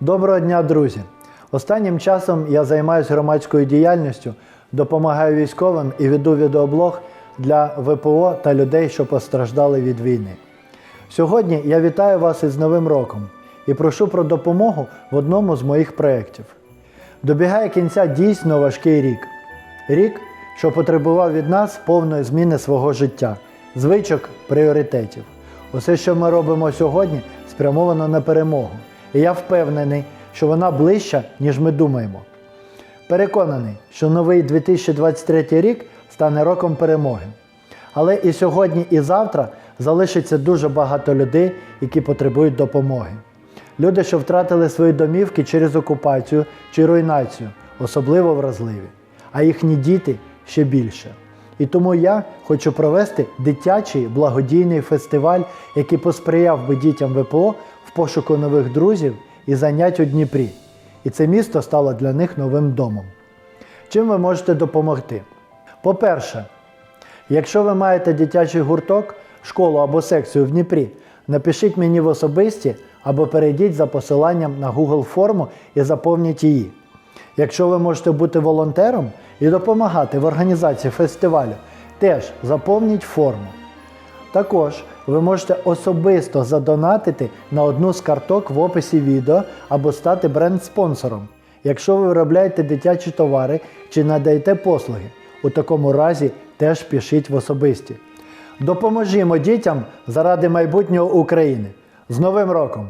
Доброго дня, друзі! Останнім часом я займаюся громадською діяльністю, допомагаю військовим і веду відеоблог для ВПО та людей, що постраждали від війни. Сьогодні я вітаю вас із Новим роком і прошу про допомогу в одному з моїх проєктів. Добігає кінця дійсно важкий рік. Рік, що потребував від нас повної зміни свого життя, звичок, пріоритетів. Усе, що ми робимо сьогодні, спрямовано на перемогу. І я впевнений, що вона ближча, ніж ми думаємо. Переконаний, що новий 2023 рік стане роком перемоги. Але і сьогодні, і завтра залишиться дуже багато людей, які потребують допомоги. Люди, що втратили свої домівки через окупацію чи руйнацію, особливо вразливі, а їхні діти ще більше. І тому я хочу провести дитячий благодійний фестиваль, який посприяв би дітям ВПО в пошуку нових друзів і занять у Дніпрі. І це місто стало для них новим домом. Чим ви можете допомогти? По-перше, Якщо ви маєте дитячий гурток, школу або секцію в Дніпрі, напишіть мені в особисті або перейдіть за посиланням на Google форму і заповніть її. Якщо ви можете бути волонтером і допомагати в організації фестивалю, теж заповніть форму. Також ви можете особисто задонатити на одну з карток в описі відео або стати бренд-спонсором, якщо ви виробляєте дитячі товари чи надаєте послуги. У такому разі теж пишіть в особисті. Допоможімо дітям заради майбутнього України. З Новим роком!